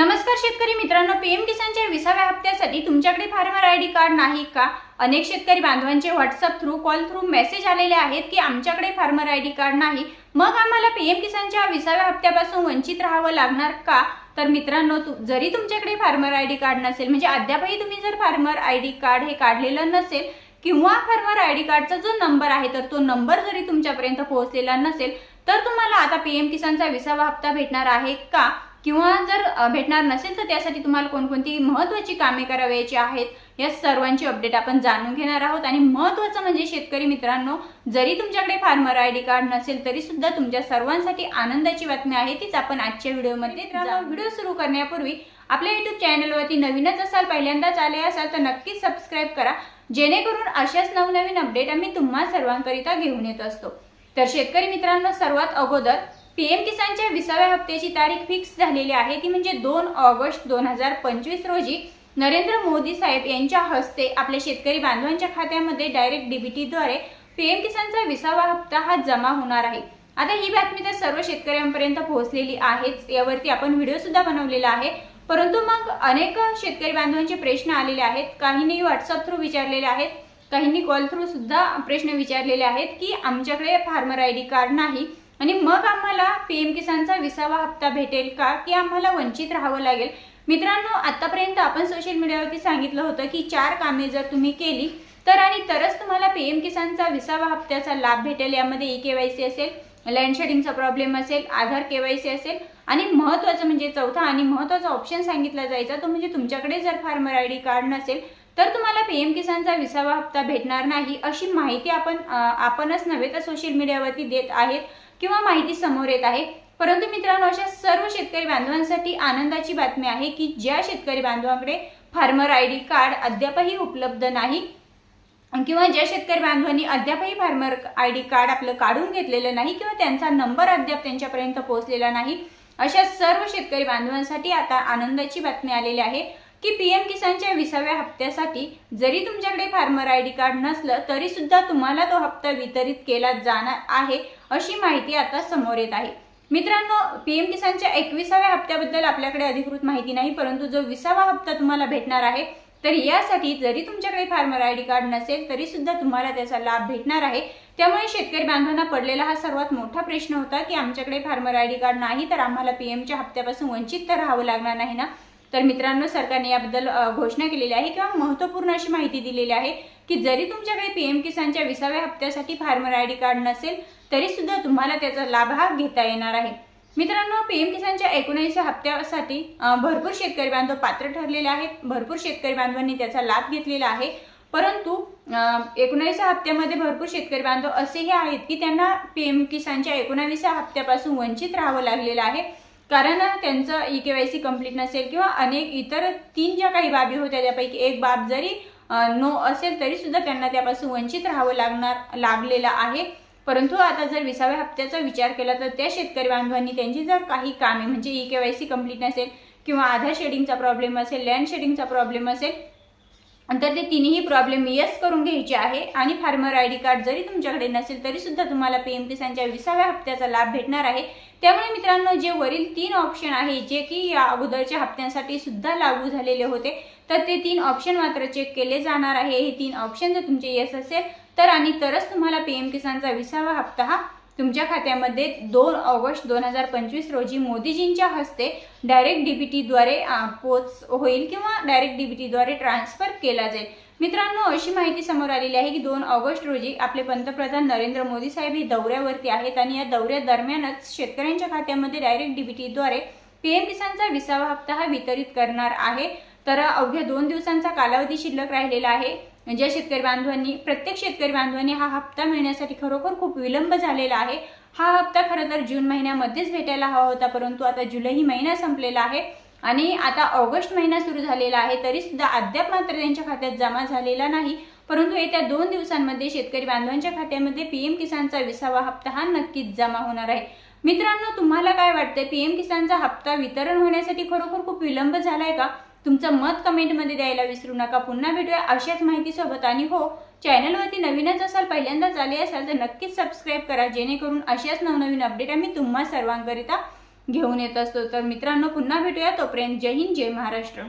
नमस्कार शेतकरी मित्रांनो पीएम किसानच्या विसाव्या हप्त्यासाठी तुमच्याकडे फार्मर आय डी कार्ड नाही का? अनेक शेतकरी बांधवांचे WhatsApp through call through message आलेले आहेत की आमच्याकडे फार्मर आय डी कार्ड नाही. मग आम्हाला पीएम किसानच्या विसाव्या हप्त्यापासून वंचित राहावं लागणार का? तर मित्रांनो तु- जरी तुमच्याकडे फार्मर आय डी कार्ड नसेल म्हणजे अद्यापही तुम्ही जर फार्मर आय डी कार्ड हे काढलेलं नसेल किंवा फार्मर आय डी कार्डचा जो नंबर आहे तर तो नंबर जरी तुमच्यापर्यंत पोहोचलेला नसेल तर तुम्हाला आता पीएम किसानचा विसावा हप्ता भेटणार आहे का? किंवा जर भेटणार नसेल तर त्यासाठी तुम्हाला कोणकोणती महत्त्वाची कामे करावयाची आहेत या सर्वांची अपडेट आपण जाणून घेणार आहोत. आणि महत्त्वाचं म्हणजे शेतकरी मित्रांनो जरी तुमच्याकडे फार्मर आय डी कार्ड नसेल तरी सुद्धा तुमच्या सर्वांसाठी आनंदाची बातमी आहे तीच आपण आजच्या व्हिडिओमध्ये व्हिडिओ सुरू करण्यापूर्वी आपल्या युट्यूब चॅनलवरती नवीनच असाल पहिल्यांदाच आले असाल तर नक्कीच सबस्क्राईब करा. जेणेकरून अशाच नवनवीन अपडेट आम्ही तुम्हा सर्वांकरिता घेऊन येत असतो. तर शेतकरी मित्रांनो सर्वात अगोदर पीएम किसानच्या विसाव्या हप्त्याची तारीख फिक्स झालेली आहे. ती म्हणजे दोन ऑगस्ट दोन हजार पंचवीस रोजी नरेंद्र मोदी साहेब यांच्या हस्ते आपल्या शेतकरी बांधवांच्या खात्यामध्ये डायरेक्ट डीबीटीद्वारे पीएम किसानचा विसावा हप्ता हा जमा होणार आहे. आता ही बातमी तर सर्व शेतकऱ्यांपर्यंत पोहोचलेली आहेच. यावरती आपण व्हिडिओ सुद्धा बनवलेला आहे. परंतु मग अनेक शेतकरी बांधवांचे प्रश्न आलेले आहेत. काहींनी व्हॉट्सअप थ्रू विचारलेले आहेत. काहींनी कॉल थ्रू सुद्धा प्रश्न विचारलेले आहेत की आमच्याकडे फार्मर आय डी कार्ड नाही. आणि मग आम्हाला पीएम किसानचा विसावा हप्ता भेटेल का की आम्हाला वंचित राहावं लागेल. मित्रांनो आतापर्यंत आपण सोशल मीडियावरती सांगितलं होतं की चार कामे जर तुम्ही केली तर आणि तरच तुम्हाला पीएम किसानचा विसावा हप्त्याचा लाभ भेटेल. यामध्ये ई के वाय सी असेल लँड शेडिंगचा प्रॉब्लेम असेल आधार के वाय सी असेल आणि महत्त्वाचं म्हणजे चौथा आणि महत्त्वाचा ऑप्शन सांगितला जायचा तो म्हणजे तुमच्याकडे जर फार्मर आय डी कार्ड नसेल तर तुम्हाला पी एम किसानचा विसावा हप्ता भेटणार नाही अशी माहिती आपण आपणच नव्हे तर सोशल मीडियावरती देत आहेत किंवा माहिती समोर येत आहे. परंतु मित्रांनो अशा सर्व शेतकरी बांधवांसाठी आनंदाची बातमी आहे की ज्या शेतकरी बांधवांकडे फार्मर आय डी कार्ड अद्यापही उपलब्ध नाही किंवा ज्या शेतकरी बांधवांनी अद्यापही फार्मर आय डी कार्ड आपलं काढून घेतलेलं नाही किंवा त्यांचा नंबर अद्याप त्यांच्यापर्यंत पोहोचलेला नाही अशा सर्व शेतकरी बांधवांसाठी आता आनंदाची बातमी आलेली आहे. की पीएम किसानच्या विसाव्या हप्त्यासाठी जरी तुमच्याकडे फार्मर आय डी कार्ड नसलं तरी सुद्धा तुम्हाला तो हप्ता वितरित केला जाणार आहे अशी माहिती आता समोर येत आहे. मित्रांनो पीएम किसानच्या एकविसाव्या हप्त्याबद्दल आपल्याकडे अधिकृत माहिती नाही परंतु जो विसावा हप्ता तुम्हाला भेटणार आहे तर यासाठी जरी तुमच्याकडे फार्मर आय डी कार्ड नसेल तरी सुद्धा तुम्हाला त्याचा लाभ भेटणार आहे. त्यामुळे शेतकरी बांधवांना पडलेला हा सर्वात मोठा प्रश्न होता की आमच्याकडे फार्मर आय डी कार्ड नाही तर आम्हाला पीएमच्या हप्त्यापासून वंचित तर राहावं लागणार नाही ना? तर मित्रांनो सरकारने याबद्दल घोषणा केलेली आहे किंवा महत्त्वपूर्ण अशी माहिती दिलेली आहे की जरी तुमच्याकडे पीएम किसानच्या विसाव्या हप्त्यासाठी फार्मर आय डी कार्ड नसेल तरी सुद्धा तुम्हाला त्याचा लाभ हा घेता येणार आहे. मित्रांनो पीएम किसानच्या एकोणऐंशी हप्त्यासाठी भरपूर शेतकरी बांधव पात्र ठरलेले आहेत. भरपूर शेतकरी बांधवांनी त्याचा लाभ घेतलेला आहे. परंतु एकोणावीसा हप्त्यामध्ये भरपूर शेतकरी बांधव असेही आहेत की त्यांना पीएम किसानच्या एकोणावीसा हप्त्यापासून वंचित राहावं लागलेलं आहे. कारण त्यांचं E K Y C complete नसेल किंवा अनेक इतर तीन ज्या काही बाबी होत्या त्यापैकी एक बाब जरी नो असेल तरी सुद्धा त्यांना त्यापासून वंचित राहावं लागणार लागलेलं आहे. परंतु आता जर विसाव्या हप्त्याचा विचार केला तर त्या शेतकरी बांधवांनी त्यांची जर काही कामे म्हणजे E K Y C complete नसेल किंवा आधार शेडिंगचा प्रॉब्लेम असेल लँड शेडिंगचा प्रॉब्लेम असेल तर ते तिन्ही प्रॉब्लेम यस करून घ्यायचे आहे. आणि फार्मर आय डी कार्ड जरी तुमच्याकडे नसेल तरी सुद्धा तुम्हाला पीएम किसानच्या विसाव्या हप्त्याचा लाभ भेटणार आहे. त्यामुळे मित्रांनो जे वरील तीन ऑप्शन आहे जे की या अगोदरच्या हप्त्यांसाठी सुद्धा लागू झालेले होते तर ते तीन ऑप्शन मात्र चेक केले जाणार आहे. हे तीन ऑप्शन जर तुमचे यस असेल तर आणि तरच तुम्हाला पीएम किसानचा विसावा हप्ता हा तुमच्या खात्यामध्ये दोन ऑगस्ट दोन हजार पंचवीस रोजी मोदीजींच्या हस्ते डायरेक्ट डीबीटीद्वारे पोच होईल किंवा डायरेक्ट डीबीटीद्वारे ट्रान्सफर केला जाईल. मित्रांनो अशी माहिती समोर आलेली आहे की दोन ऑगस्ट रोजी आपले पंतप्रधान नरेंद्र मोदी साहेब हे दौऱ्यावरती आहेत आणि या दौऱ्यादरम्यानच शेतकऱ्यांच्या खात्यामध्ये डायरेक्ट डीबीटीद्वारे पीएम किसानचा विसावा हप्ता हा वितरित करणार आहे. तर अवघ्या दोन दिवसांचा कालावधी शिल्लक राहिलेला आहे. ज्या शेतकरी बांधवांनी प्रत्येक शेतकरी बांधवांनी हा हप्ता मिळण्यासाठी खरोखर खूप विलंब झालेला आहे. हा हप्ता खरं तर जून महिन्यामध्येच भेटायला हवा होता परंतु आता जुलै ही महिना संपलेला आहे आणि आता ऑगस्ट महिना सुरू झालेला आहे तरी सुद्धा अद्याप मात्र त्यांच्या खात्यात जमा झालेला नाही. परंतु येत्या दोन दिवसांमध्ये शेतकरी बांधवांच्या खात्यामध्ये पीएम किसानचा विसावा हप्ता हा नक्कीच जमा होणार आहे. मित्रांनो तुम्हाला काय वाटतंय? पीएम किसानचा हप्ता वितरण होण्यासाठी खरोखर खूप विलंब झालाय का? तुमचं मत कमेंटमध्ये द्यायला विसरू नका. पुन्हा भेटूया अशाच माहितीसोबत. आणि हो चॅनलवरती नवीनच असाल पहिल्यांदाच आले असाल तर नक्कीच सबस्क्राईब करा. जेणेकरून अशाच नवनवीन अपडेट आम्ही तुम्हा सर्वांकरिता घेऊन येत असतो. तर मित्रांनो पुन्हा भेटूया. तोपर्यंत जय हिंद जय महाराष्ट्र.